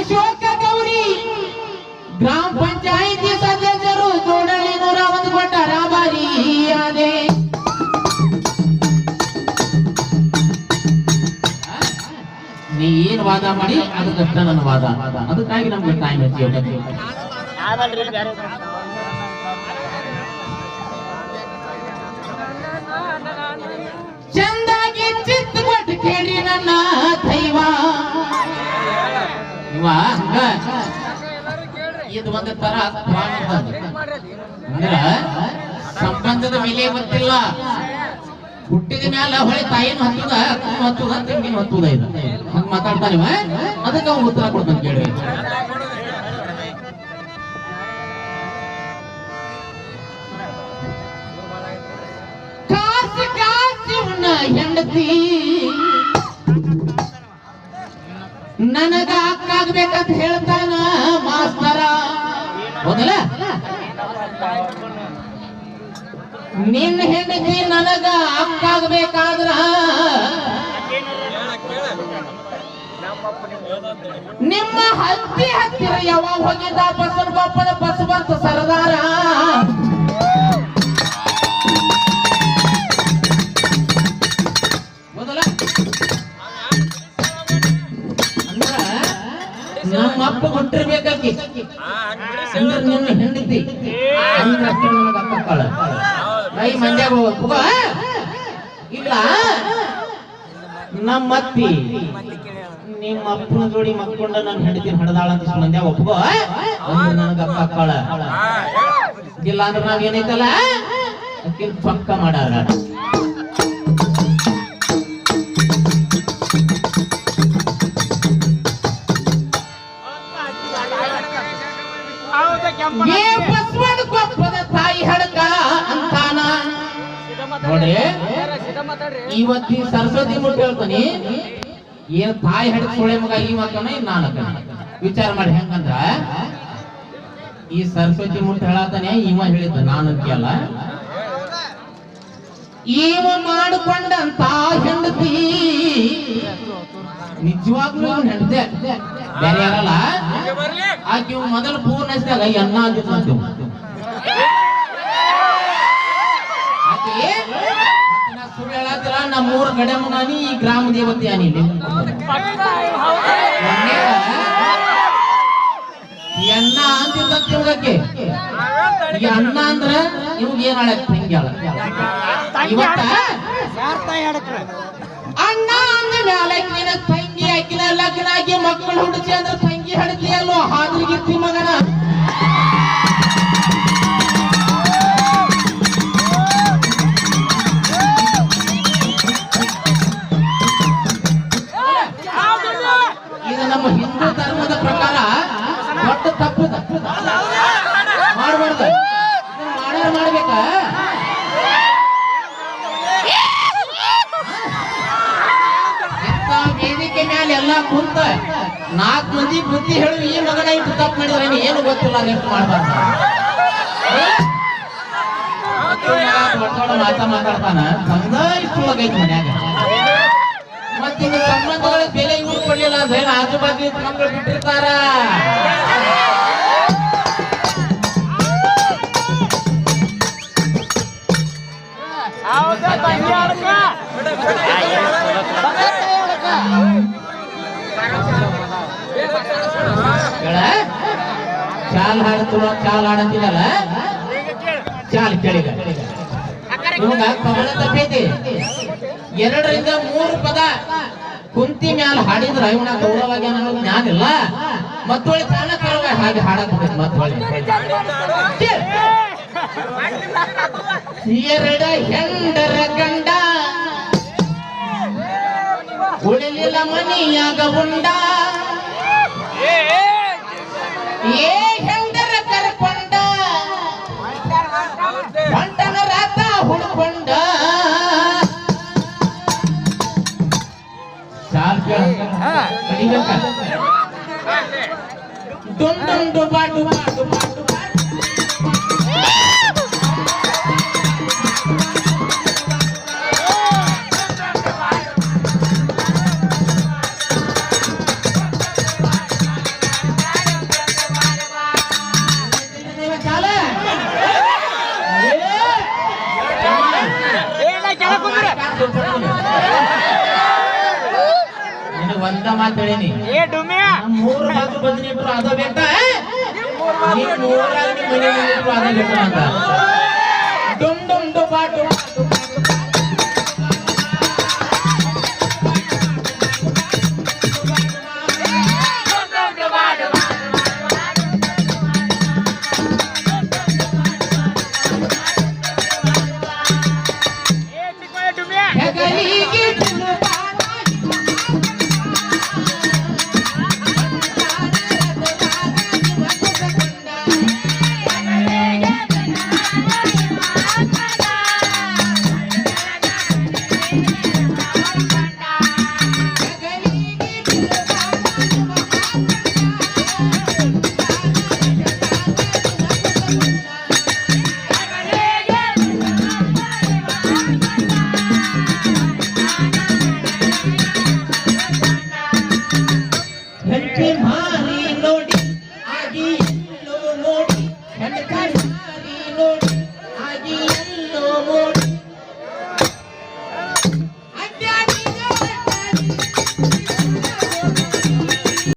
ಅಶೋಕ ಗೌರಿ ಗ್ರಾಮ ಪಂಚಾಯಿತಿ ಸದಸ್ಯರು ಜೋಡಣೆ ನೂರ ಒಂದು ಕೊಟ್ಟ ರಾಬಾರಿ ಅದೇ. ನೀ ವಾದ ಮಾಡಿ ಅದಕ್ಕಷ್ಟ ನನ್ನ ವಾದ ಅದಕ್ಕಾಗಿ ನಮ್ಗೆ ಟೈಮ್ ಹೆಚ್ಚಿ ಇದು ಅಂದ್ರ ಸಂಬಂಧದ ಬೆಲೆ ಗೊತ್ತಿಲ್ಲ. ಹುಟ್ಟಿದ ಮ್ಯಾಲ ಹೊಳೆ ತಾಯಿನ ಹತ್ತದ ಅಕ್ಕನ ಹತ್ತದ ತಂಗಿನ ಹತ್ತದ ಇದು. ಹಂಗ ಮಾತಾಡ್ತಾನೆ ಅದಕ್ಕೆ ಅವ್ನು ಉತ್ತರ ಕೊಡ್ತಾನೆ ಕೇಳಿ. ಹೆಂಡತಿ. ನನಗ ಅಕ್ಕಾಗ್ಬೇಕಂತ ಹೇಳ್ತಾನ ಮಾಸ್ತರ? ಹೌದಲ್ಲ? ನಿನ್ನ ಹೆಂಡತಿ ನನಗ ಅಕ್ಕಾಗ್ಬೇಕಾದ್ರ ನಿಮ್ಮ ಹತ್ತಿ ಹತ್ತಿರ ಯಾವಾಗ ಹೋಗಿದ್ದ ಬಸವ ಬಸವಂತ ಸರದಾರ? ಅಂದ್ರ ನನಗ ಹೋಗ ಇಲ್ಲ ನಮ್ಮ ಅತ್ತಿ ನಿಮ್ಮ ಅಪ್ಪನ ಜೋಡಿ ಮಕ್ಕೊಂಡ ನನ್ನ ಹೆಂಡತಿ ಹಡದಾಳ ಅಂತ ಮಂದ್ಯಾಗ ಒಪ್ಕೋ ಅಂದ್ರ ನನಗ ಇಲ್ಲ ಅಂದ್ರೆ ನಾವ್ ಏನೈತಲ್ಲ ಅಕ್ಕಿನ ಪಕ್ಕ ಮಾಡಾರ. ಏ ಬಸವನ ತಾಯಿ ಹಡಕ ಅಂತಾನ. ನೋಡಿ ಇವತ್ತಿ ಸರಸ್ವತಿ ಮುಟ್ಟು ಹೇಳ್ತಾನೆ ಏನ್ ತಾಯಿ ಹಡಕ್ ಸೊಳೆ ಮಗ ಈ ಮಕ್ಕನ ನಾನು ವಿಚಾರ ಮಾಡಿ ಹೆಂಗಂದ್ರ ಈ ಸರಸ್ವತಿ ಮುಟ್ಟ ಹೇಳತಾನೆ ಇವ ಹೇಳಿದ್ದ ನಾನು ಕೇಳ. ಇವ ಮಾಡಿಕೊಂಡಂತ ಹೆಂಡತಿ ನಿಜವಾಗ್ಲೂ ಇವ್ನ್ ಹೆಂಡತಿ ಬೇರೆ ಯಾರಲ್ಲ? ಆಕೆ ಇವ್ ಮೊದಲು ಪೂರ್ಣ ಹಚ್ಚಿದಾಗ ಎನ್ನ. ಆಕೆ ಸುಳ್ಳು ಹೇಳತ್ತಿಲ್ಲ ನಮ್ಮ ಊರ ಕಡೆ ಈ ಗ್ರಾಮ ದೇವತೆ ಅನಿ ಇಲ್ಲಿ. ಮೊನ್ನೆಗ ಎನ್ನ ಅಂತಿದ್ದಂತ ಇವ್ಗಕ್ಕೆ ಈ ಅನ್ನ ಅಂದ್ರ ಇವ್ಗ ಏನ್ ತಂಗ್ಯಾಳ ಇವತ್ತ ಅಣ್ಣ ಅಂದ ಮ್ಯಾಲೆ ನಿನ ತಂಗಿ ಹಾಕಿನ ಲಗ್ನ ಆಗಿ ಮಕ್ಕಳು ಹುಡುಚಿ ಅಂದ್ರೆ ತಂಗಿ ಹಡತಿ ಅಲ್ಲೋ ಹಾದ್ರಿಗಿತ್ತಿ ಮಗನ. ಇದು ನಮ್ಮ ಹಿಂದೂ ಧರ್ಮದ ಪ್ರಕಾರ ದೊಡ್ಡ ತಪ್ಪು. ಮಾಡಬಾರ್ದು ಕುಂತ ನಾಲ್ಕು ಮಂದಿ ಬುದ್ಧಿ ಹೇಳು ಈ ಮಗನ ಇಟ್ಟು ತಪ್ಪು ಮಾಡಿದ್ರೆ ಏನು ಗೊತ್ತಿಲ್ಲ ನೆಟ್ ಮಾಡ್ಬಾರ್ದು ಮಾತಾ ಮಾತಾಡ್ತಾನ? ಬಂದ ಇಷ್ಟು ಮಗೈತಿ ಮನ್ಯಾಗ. ಮತ್ತೆ ಸಂಬಂಧಗಳ ಬೆಲೆ ಇವ್ರು ಕೊಡ್ಲಿಲ್ಲ ಅಂದ್ರೆ ಆಜು ಬಾಜು ಮಕ್ಕಳು ಬಿಟ್ಟಿರ್ತಾರ. ಚಾಲ್ ಹಾಡ್ತು ಚಾಲ್ ಹಾಡಂತಿದಲ್ಲ? ಚಾಲ್ ಕೇಳಿಗ ಇವಾಗ ಕಮಲ ತಪ್ಪೈತಿ ಎರಡರಿಂದ ಮೂರು ಪದ. ಕುಂತಿ ಮ್ಯಾಲ ಹಾಡಿದ್ರ ಇವನ ಗೌರವಾಗಿ ಅನ್ನೋ ಜ್ಞಾನ ಇಲ್ಲ. ಮತ್ತೊಳಿ ತಾನ ಕರವ ಹಾಗೆ ಹಾಡಕ್ಕೆ ಮತ್ತೊಳಿ ಎರಡ ಹೆಂಡರ ಗಂಡ. ಉಳಿಲಿಲ್ಲ ಮನಿಯಾಗ ಉಂಡ. ಏ. डुम डुम डुबा डुबा डुबा ಮಾತು ಹೇಳೀನಿ. ಮೂರು ಮಾತು ಬದನಿ ಇಟ್ರು ಅದ ಬೆಟ್ಟ ಮೂರಾಗ ನಿಮ್ ಮನೆ ಅದ ಬೆಟ್ಟ ಅಂತ. ಡುಮ್ ಡುಮ್ ಡುಬಾ ಡುಮ್.